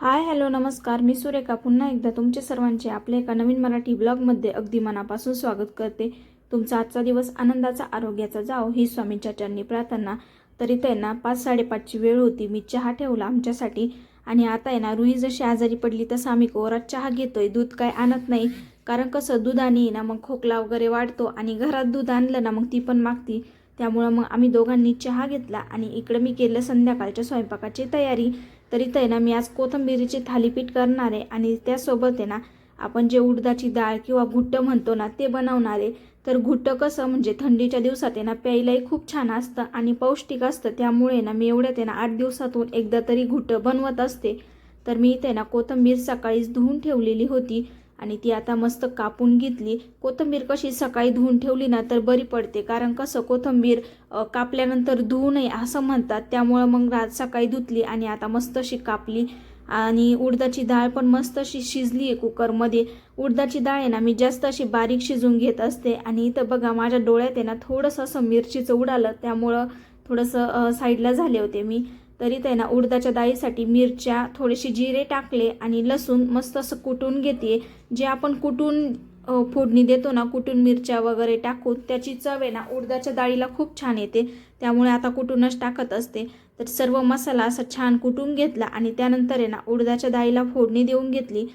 Hi hello नमस्कार. मी सुरेखा. पुन्हा एकदा तुमचे सर्वांचे आपल्या एका नवीन मराठी ब्लॉगमध्ये अगदी मनापासून स्वागत करते. तुमचा आजचा दिवस आनंदाचा आरोग्याचा जाओ ही स्वामींच्या चरणी प्रार्थना तरी त्यांना पाच साडेपाचची वेळ होती. मी चहा ठेवला आमच्यासाठी आणि आता आहे ना रुई जशी आजारी पडली तसं आम्ही कोरात चहा घेतोय. दूध काय आणत नाही. कारण कसं दूध आणि ना मग खोकला वगैरे वाढतो आणि घरात दूध आणलं ना मग ती पण मागती. त्यामुळं मग आम्ही दोघांनी चहा घेतला आणि इकडं मी केलं संध्याकाळच्या स्वयंपाकाची तयारी. तरी तर आहे ना मी आज कोथंबिरीची थालीपीठ करणार आहे आणि त्यासोबत आहे ना आपण जे उडदाची डाळ किंवा घुट्ट म्हणतो ना ते बनवणार. आहे तर घुट्ट कसं म्हणजे थंडीच्या दिवसात आहे ना प्यायलाही खूप छान असतं आणि पौष्टिक असतं. त्यामुळे ना मी एवढ्यात आहे ना आठ दिवसातून एकदा तरी घुट्ट बनवत असते. तर मी इथे ना कोथिंबीर सकाळीच धुवून ठेवलेली होती. आणि ती आता मस्त कापून घेतली. कोथिंबीर कशी सकाळी धुवून ठेवली ना तर बरी पडते. कारण कसं कोथिंबीर कापल्यानंतर धुवू नये असं म्हणतात. त्यामुळं मग रात सकाळी धुतली आणि आता मस्त अशी कापली. आणि उडदाची डाळ पण मस्त अशी शिजली आहे कुकरमध्ये. उडदाची डाळ आहे ना मी जास्त अशी बारीक शिजून घेत असते. आणि इथं बघा माझ्या डोळ्यात आहे ना थोडंसं असं मिरचीचं उडालं. त्यामुळं थोडंसं साईडला झाले होते मी. तरी ते ना उडदाच्या डाळीसाठी मिरच्या थोडेसे जिरे टाकले आणि लसूण मस्त असं कुटून घेते. जे आपण कुटून फोडणी देतो ना कुटून मिरच्या वगैरे टाकून त्याची चव आहे ना उडदाच्या डाळीला खूप छान येते. त्यामुळे आता कुटूनच टाकत असते. तर सर्व मसाला असा छान कुटून घेतला आणि त्यानंतर आहे ना उडदाच्या डाळीला फोडणी देऊन घेतली.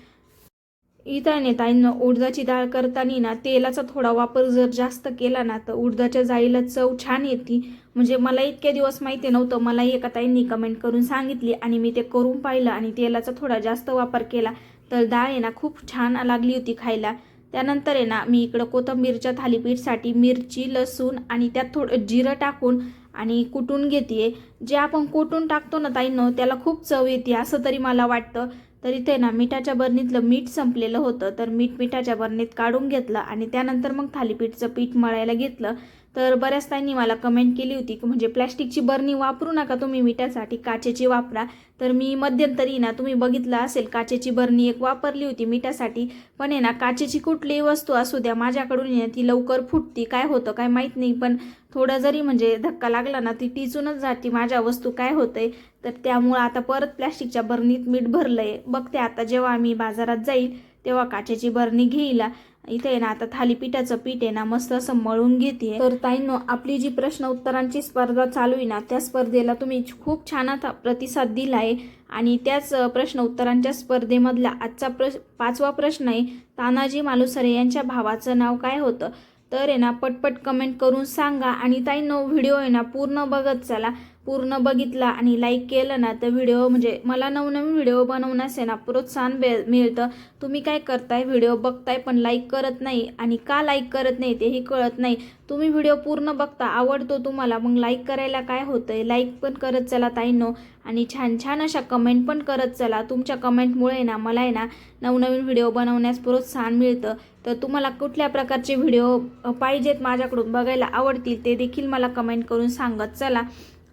इथं नाही ताईंनं उडदाची डाळ करताना ना तेलाचा थोडा वापर जर जास्त केला ना तर उडदाच्या जाळीला चव छान येते. म्हणजे मला इतके दिवस माहिती नव्हतं मलाही एका ताईंनी कमेंट करून सांगितली आणि मी ते करून पाहिलं आणि तेलाचा थोडा जास्त वापर केला तर डाळ आहे ना खूप छान लागली होती खायला. त्यानंतर आहे ना मी इकडं कोथिंबीरच्या थालीपीठसाठी मिरची लसूण आणि त्यात थोडं जिरं टाकून आणि कुटून घेते जे आपण कुटून टाकतो ना ताईंनो त्याला खूप चव येते असं तरी मला वाटतं. तर इथे ना मिठाच्या बरणीतलं मीठ संपलेलं होतं. तर मीठ मिठाच्या बरणीत काढून घेतलं आणि त्यानंतर मग थालीपीठचं पीठ मळायला घेतलं. तर बऱ्याच ताईंनी मला कमेंट केली होती की म्हणजे प्लॅस्टिकची बरणी वापरू नका तुम्ही मिठासाठी काचेची वापरा. तर मी मध्यंतरी ना तुम्ही बघितलं असेल काचेची बरणी एक वापरली होती मिठासाठी. पण आहे ना काचेची कुठलीही वस्तू असू द्या माझ्याकडून ना ती लवकर फुटती. काय होतं काय माहीत नाही. पण थोडा जरी म्हणजे धक्का लागला ना ती टिचूनच जाते माझ्या वस्तू काय होते तर त्यामुळं आता परत प्लॅस्टिकच्या बरणीत मीठ भरलं आहे बघते आता जेव्हा आम्ही बाजारात जाईल तेव्हा काचेची बरणी घेईला. इथे आहे ना आता थालीपीठाचं पीठ आहे ना मस्त असं मळून घेते तर ताईंनो आपली जी प्रश्न उत्तरांची स्पर्धा चालू आहे ना त्या स्पर्धेला तुम्ही खूप छान आता प्रतिसाद आहे आणि त्याच प्रश्न उत्तरांच्या स्पर्धेमधला आजचा प्र पाचवा प्रश्न आहे तानाजी मालुसरे यांच्या भावाचं नाव काय होतं? तर आहे ना पटपट कमेंट करून सांगा. आणि ताईंनो व्हिडिओ आहे ना पूर्ण बघत चला. पूर्ण बघितला आणि लाईक केलं ना तर व्हिडिओ म्हणजे मला नवनवीन व्हिडिओ बनवण्यास आहे ना प्रोत्साहन बे मिळतं. तुम्ही काय करताय? व्हिडिओ बघताय पण लाईक करत नाही. आणि का लाईक करत नाही तेही कळत नाही. तुम्ही व्हिडिओ पूर्ण बघता आवडतो तुम्हाला मग लाईक करायला काय होतंय? लाईक पण करत चला ताईंनो. आणि छान छान अशा कमेंट पण करत चला. तुमच्या कमेंटमुळे ना मला आहे ना नवनवीन व्हिडिओ बनवण्यास प्रोत्साहन मिळतं. तर तुम्हाला कुठल्या प्रकारचे व्हिडिओ पाहिजेत माझ्याकडून बघायला आवडतील ते देखील मला कमेंट करून सांगत चला.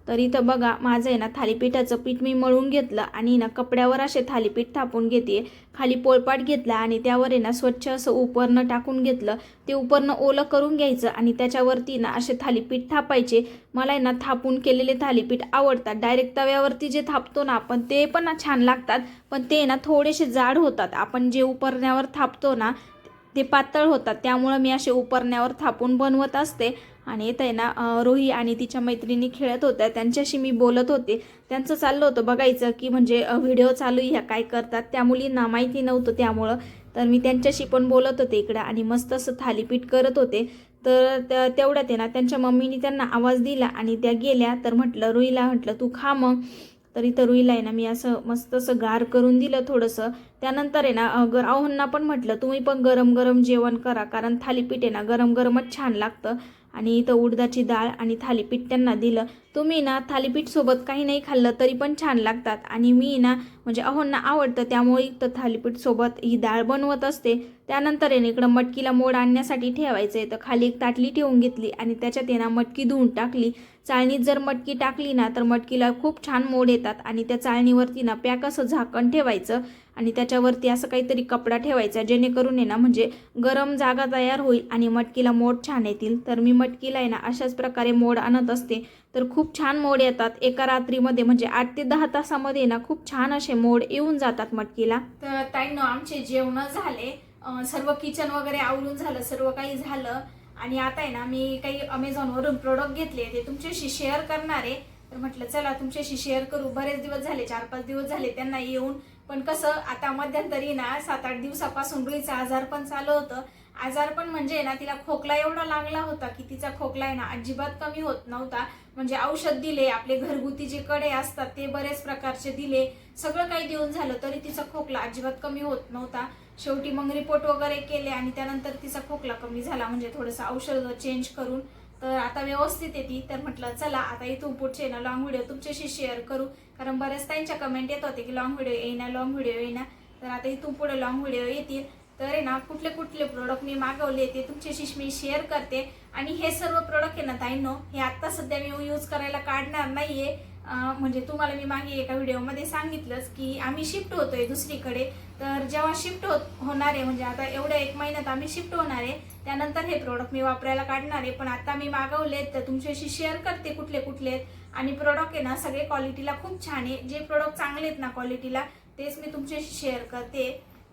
तर इथं बघा माझं आहे ना थालीपीठाचं पीठ मी मळून घेतलं आणि ना कपड्यावर असे थालीपीठ थापून घेते. खाली पोळपाट घेतला आणि त्यावर आहे ना स्वच्छ असं उपरणं टाकून घेतलं. ते उपरणं ओलं करून घ्यायचं आणि त्याच्यावरती ना असे थालीपीठ थापायचे. मला आहे ना थापून केलेले थालीपीठ आवडतात. डायरेक्ट तव्यावरती जे थापतो ना आपण ते पण ना छान लागतात. पण ते ना थोडेसे जाड होतात. आपण जे उपरण्यावर थापतो ना ते पातळ होतात. त्यामुळं मी असे उपरण्यावर थापून बनवत असते. आणि येत आहे ना रोही आणि तिच्या मैत्रिणी खेळत होत्या. त्यांच्याशी मी बोलत होते. त्यांचं चाललं होतं बघायचं की म्हणजे व्हिडिओ चालू ह्या काय करतात. त्या मुलींना माहिती नव्हतं त्यामुळं. तर मी त्यांच्याशी पण बोलत होते इकडं आणि मस्त असं थालीपीठ करत होते. तर त्या तेवढ्यात आहे ना त्यांच्या मम्मीने त्यांना आवाज दिला आणि त्या गेल्या. तर म्हटलं रुईला म्हटलं तू खा मग. तर इथं रुईला आहे ना मी असं मस्त असं गार करून दिलं थोडंसं. त्यानंतर आहे ना ग राहुंना पण म्हटलं तुम्ही पण गरम गरम जेवण करा कारण थालीपीठ आहे ना गरम गरमच छान लागतं. आणि इथं उडदाची डाळ आणि थालीपीठ त्यांना दिलं. तुम्ही ना थालीपीठसोबत काही नाही खाल्लं तरी पण छान लागतात. आणि मी ना म्हणजे अहोंना आवडतं त्यामुळे इथं थालीपीठसोबत ही डाळ बनवत असते. त्यानंतर येणे इकडं मटकीला मोड आणण्यासाठी ठेवायचं आहे. तर खाली एक ताटली ठेवून घेतली आणि त्याच्यात आहे ना मटकी धुवून टाकली. चाळणीत जर मटकी टाकली ना तर मटकीला खूप छान मोड येतात. आणि त्या चाळणीवरती ना पॅक असं झाकण ठेवायचं. आणि त्याच्यावरती असं काहीतरी कपडा ठेवायचा जेणेकरून आहे ना म्हणजे गरम जागा तयार होईल आणि मटकीला मोड छान येतील. तर मी मटकीला आहे ना अशाच प्रकारे मोड आणत असते. तर खूप छान मोड येतात. एका रात्रीमध्ये म्हणजे आठ ते दहा तासामध्ये ना खूप छान असे मोड येऊन जातात मटकीला. तर ताईनं आमचे जेवण झाले. सर्व किचन वगैरे आवरून झालं सर्व काही झालं. आणि आता आहे ना मी काही अमेझॉनवरून प्रोडक्ट घेतले. ते तुमच्याशी शेअर करणार आहे. तर म्हटलं चला तुमच्याशी शेअर करू. बरेच दिवस झाले चार पाच दिवस झाले त्यांना येऊन. पण कसं आता मध्यंतरी ना सात आठ दिवसापासून रुईचा आजार पण चालू होतं. आजार पण म्हणजे ना तिला खोकला एवढा लागला होता की तिचा खोकला आहे ना अजिबात कमी होत नव्हता. म्हणजे औषध दिले आपले घरगुती जे कडे असतात ते बरेच प्रकारचे दिले. सगळं काही देऊन झालं तरी तिचा खोकला अजिबात कमी होत नव्हता. शेवटी मग रिपोर्ट वगैरे केले आणि त्यानंतर तिचा खोकला कमी झाला. म्हणजे थोडंसं औषध चेंज करून तर आता व्यवस्थित येते तर म्हटलं चला आता इथून पुढचे ना लॉंग व्हिडिओ तुमच्याशी शेअर करू. कारण बऱ्याच त्यांच्या कमेंट येत होते की लॉंग व्हिडिओ येईना लॉंग व्हिडिओ येईना. तर आता इथून पुढे लॉंग व्हिडिओ येतील. तर आहे ना कुठले कुठले प्रोडक्ट मी मागवले ते तुमच्याशी मी शेअर करते. आणि हे सर्व प्रोडक्ट आहे ना ताईनो हे आत्ता सध्या मी यूज करायला काढणार नाही आहे म्हणजे तुम्हाला मी मागे एका व्हिडिओमध्ये सांगितलंच की आम्ही शिफ्ट होतोय दुसरीकडे. तर जेव्हा शिफ्ट होत होणार आहे म्हणजे आता एवढ्या एक महिन्यात आम्ही शिफ्ट होणार आहे त्यानंतर हे प्रोडक्ट मी वापरायला काढणार आहे. पण आता मी मागवलेत तर तुमच्याशी शेअर करते कुठले कुठले आहेत. आणि प्रोडक्ट आहे ना सगळे क्वालिटीला खूप छान आहे. जे प्रोडक्ट चांगले आहेत ना क्वालिटीला तेच मी तुमच्याशी शेअर करते.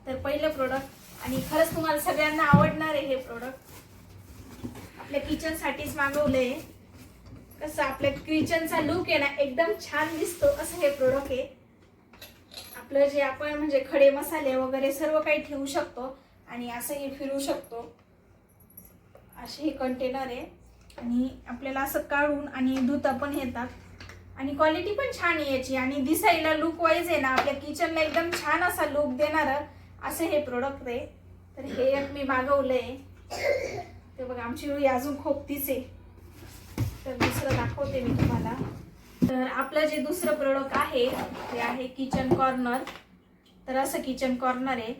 तर पहिलं प्रोडक्ट आणि खरंच तुम्हाला सगळ्यांना आवडणार आहे हे प्रोडक्ट आपल्या किचनसाठीच मागवलं आहे कसं आपल्या किचनचा लुक आहे ना एकदम छान दिसतो. असं हे प्रोडक्ट आहे. आपलं जे आपण म्हणजे खडे मसाले वगैरे सर्व काही ठेवू शकतो आणि असंही फिरू शकतो. असे हे कंटेनर आहे. आणि आपल्याला असं काढून आणि धुता पण येतात. आणि क्वालिटी पण छान आहे याची. आणि दिसायला लुक वाईज आहे ना आपल्या किचनला एकदम छान असा लुक देणारं असं हे प्रोडक्ट आहे. तर हे एक मी आहे ते बघा आमची रुई अजून खोपतीच आहे. तर दुसरं दाखवते मी तुम्हाला. तर आपलं जे दुसरं प्रोडक्ट आहे ते आहे किचन कॉर्नर तर असं किचन कॉर्नर आहे.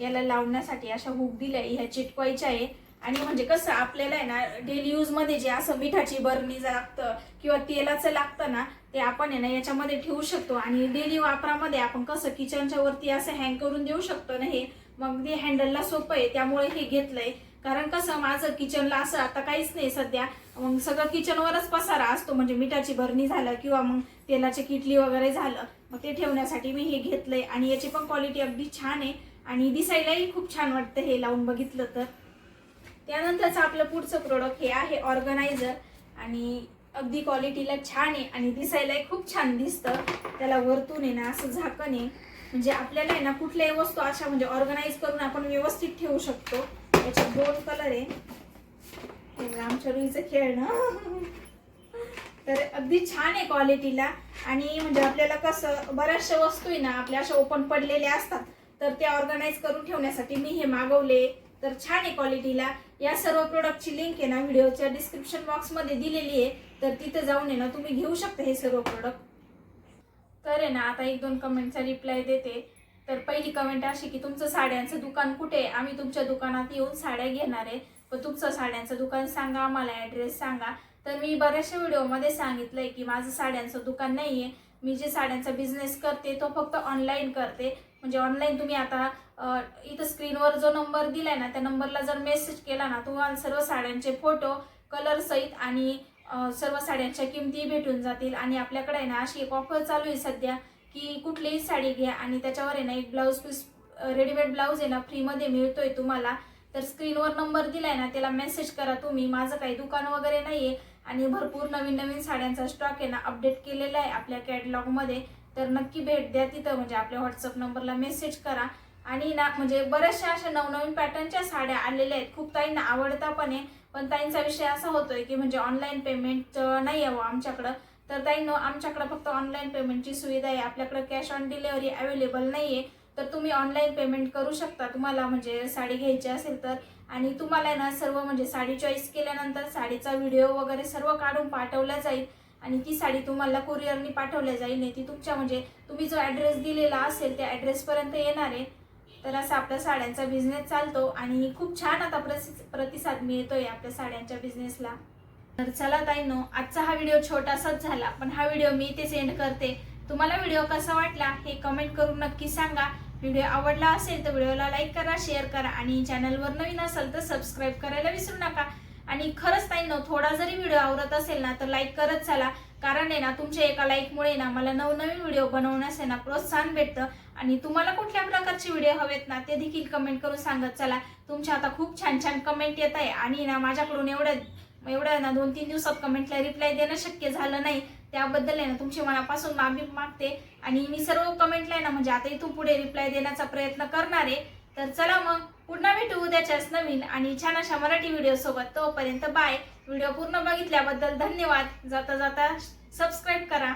याला लावण्यासाठी अशा हुक दिल्या ह्या चिटकवायच्या आहे. आणि म्हणजे कसं आपल्याला आहे ना डेली यूजमध्ये जे असं मिठाची बरणी लागतं किंवा तेलाचं लागतं ना ते आपण आहे ना याच्यामध्ये ठेवू शकतो. आणि डेली वापरामध्ये आपण कसं किचनच्या वरती असं हँग करून देऊ शकतो ना हे. मग ते हँडलला सोपं आहे त्यामुळे हे घेतलंय. कारण कसं माझं किचनला असं आता काहीच नाही सध्या. मग सगळं किचनवरच पसारा असतो म्हणजे मिठाची भरणी झालं किंवा मग तेलाची किटली वगैरे झालं मग ते ठेवण्यासाठी मी हे घेतलंय. आणि याची पण क्वालिटी अगदी छान आहे. आणि दिसायलाही खूप छान वाटतं हे लावून बघितलं तर. त्यानंतरच आपलं पुढचं प्रोडक्ट हे आहे ऑर्गनायझर आणि अगदी क्वालिटीला छान आहे. आणि दिसायलाही खूप छान दिसतं. त्याला वरतून आहे ना असं झाकण आहे. म्हणजे आपल्याला आहे ना कुठल्याही वस्तू अशा म्हणजे ऑर्गनाईज करून आपण व्यवस्थित ठेवू शकतो. याच्यात दोन कलर आहे. हे आमच्या रुईचं खेळणं तर अगदी छान आहे क्वालिटीला आणि म्हणजे आपल्याला कसं बऱ्याचशा वस्तू आहे ना आपल्या अशा ओपन पडलेल्या असतात. तर त्या ऑर्गनाईज करून ठेवण्यासाठी मी हे मागवले. तर छान आहे क्वालिटीला या सर्व प्रोडक्टची लिंक आहे ना व्हिडिओच्या डिस्क्रिप्शन बॉक्समध्ये दिलेली आहे. तर तिथे जाऊन आहे ना तुम्ही घेऊ शकता हे सर्व प्रोडक्ट तर आहे ना आता एक दोन कमेंटचा रिप्लाय देते. तर पहिली कमेंट अशी की तुमचं साड्यांचं दुकान कुठे आहे? आम्ही तुमच्या दुकानात येऊन साड्या घेणार आहे. पण तुमचं साड्यांचं दुकान सांगा आम्हाला ॲड्रेस सांगा. तर मी बऱ्याचशा व्हिडिओमध्ये सांगितलंय की माझं साड्यांचं दुकान नाही आहे मी जे साड्यांचा बिझनेस करते तो फक्त ऑनलाईन करते. म्हणजे ऑनलाईन तुम्ही आता इथं स्क्रीनवर जो नंबर दिलाय ना त्या नंबरला जर मेसेज केला ना तुम्हाला सर्व साड्यांचे फोटो कलर सहित आणि सर्व साड्यांच्या किमती भेटून जातील. आणि आपल्याकडे आहे ना अशी एक ऑफर चालू आहे सध्या. की कुठलीही साडी घ्या आणि त्याच्यावर आहे ना एक ब्लाऊज पीस रेडीमेड ब्लाऊज आहे ना फ्रीमध्ये मिळतोय तुम्हाला. तर स्क्रीनवर नंबर दिलाय ना त्याला मेसेज करा तुम्ही. माझं काही दुकान वगैरे नाहीये आणि भरपूर नवीन नवीन साड्यांचा स्टॉक आहे ना अपडेट केलेला आहे आपल्या कॅटलॉगमध्ये तर नक्की भेट द्या तिथं म्हणजे आपल्या व्हॉट्सअप नंबरला मेसेज करा. आणि ना म्हणजे बऱ्याचशा अशा नवनवीन पॅटर्नच्या साड्या आलेल्या आहेत. खूप ताईंना आवडता पण आहे. पण ताईंचा विषय असा होतोय की म्हणजे ऑनलाईन पेमेंट नाही यावं हो आमच्याकडं. तर ताईनो आमच्याकडं फक्त ऑनलाईन पेमेंटची सुविधा आहे. आपल्याकडं कॅश ऑन डिलेवरी अवेलेबल नाही आहे तर तुम्ही ऑनलाईन पेमेंट करू शकता. तुम्हाला म्हणजे साडी घ्यायची असेल तर. आणि तुम्हाला ना सर्व म्हणजे साडी चॉईस केल्यानंतर साडीचा व्हिडिओ वगैरे सर्व काढून पाठवला जाईल. आणि ती साडी तुम्हाला कुरिअरनी पाठवल्या जाईल. नाही ती तुमच्या म्हणजे तुम्ही जो ॲड्रेस दिलेला असेल त्या ॲड्रेसपर्यंत येणार आहे. तर असा आपल्या साड्यांचा बिझनेस चालतो. आणि खूप छान आता प्रसि प्रतिसाद मिळतोय आपल्या साड्यांच्या बिझनेसला तर चला ताईनो आजचा हा व्हिडिओ छोटासाच झाला पण हा व्हिडिओ मी इथे सेंड करते. तुम्हाला व्हिडिओ कसा वाटला हे कमेंट करून नक्की सांगा. व्हिडिओ आवडला असेल तर व्हिडिओला लाईक करा शेअर करा आणि चॅनलवर नवीन असेल तर सबस्क्राईब करायला विसरू नका. आणि खरंच ताईनो थोडा जरी व्हिडिओ आवडत असेल ना तर लाईक करत चला. कारण आहे ना तुमच्या एका लाईकमुळे ना मला नवनवीन व्हिडिओ बनवण्यास आहे ना प्रोत्साहन भेटतं. आणि तुम्हाला कुठल्या प्रकारचे व्हिडिओ हवेत ना ते देखील कमेंट करून सांगत चला. तुमच्या आता खूप छान छान कमेंट येत आहे. आणि ना माझ्याकडून एवढ्या मग एवढं आहे ना दोन तीन दिवसात कमेंटला रिप्लाय देणं शक्य झालं नाही. त्याबद्दल आहे ना तुमची मनापासून माफी मागते. आणि मी सर्व कमेंटला आहे ना म्हणजे आता इथून पुढे रिप्लाय देण्याचा प्रयत्न करणार आहे. तर चला मग पुन्हा भेटू उद्याच्याच नवीन आणि छान अशा मराठी व्हिडिओ सोबत. तोपर्यंत बाय व्हिडिओ पूर्ण बघितल्याबद्दल धन्यवाद. जाता जाता सबस्क्राईब करा.